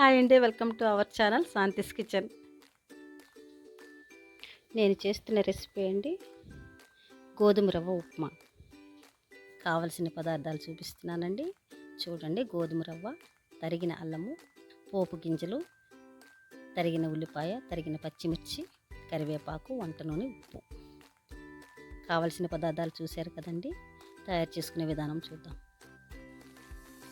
Hi అండి welcome to our channel Shanthi's kitchen. నేను చేస్తున్న రెసిపీ అండి గోధుమ రవ్వ ఉప్మా. కావలసిన పదార్థాలు చూపిస్తున్నానండి. చూడండి గోధుమ రవ్వ తరిగిన అల్లము పోపు గింజలు తరిగిన ఉల్లిపాయ తరిగిన పచ్చిమిర్చి కరివేపాకు వంట నూనె ఉప్పు. కావలసిన పదార్థాలు చూశారు కదండి తయారు చేసుకునే విధానం చూద్దాం.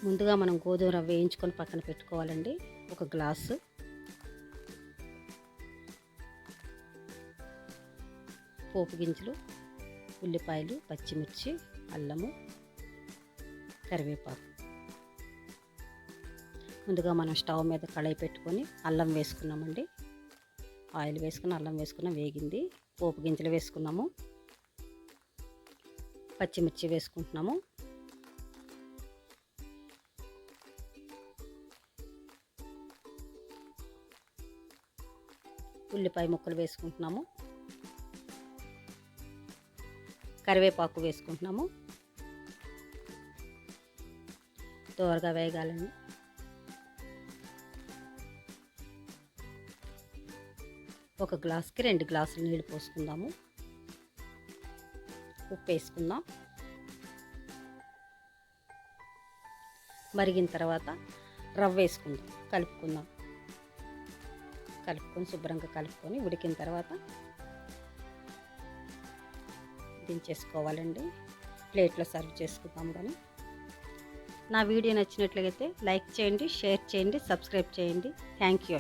ముందుగా మనం గోధుమ రవ్వ వేయించుకొని పక్కన పెట్టుకోవాలండి. ఒక గ్లాసు. పోపు గింజలు ఉల్లిపాయలు పచ్చిమిర్చి అల్లము కరివేపాకు. ముందుగా మనం స్టవ్ మీద కళాయి పెట్టుకొని అల్లం వేసుకున్నామండి. ఆయిల్ వేసుకుని అల్లం వేసుకున్నాం వేగింది. పోపు గింజలు వేసుకున్నాము. పచ్చిమిర్చి వేసుకుంటున్నాము. ఉల్లిపాయ ముక్కలు వేసుకుంటున్నాము. కరివేపాకు వేసుకుంటున్నాము. దోరగా వేగాలండి ఒక గ్లాస్కి రెండు గ్లాసులు నీళ్ళు పోసుకుందాము. ఉప్పు వేసుకుందాం. మరిగిన తర్వాత రవ్వ వేసుకుందాం. కలుపుకుందాం. కలుపుకొని శుభ్రంగా కలుపుకొని ఉడికిన తర్వాత దించేసుకోవాలండి. ప్లేట్లో సర్వ్ చేసుకుందాం కానీ. నా వీడియో నచ్చినట్లయితే లైక్ చేయండి షేర్ చేయండి సబ్స్క్రైబ్ చేయండి. Thank you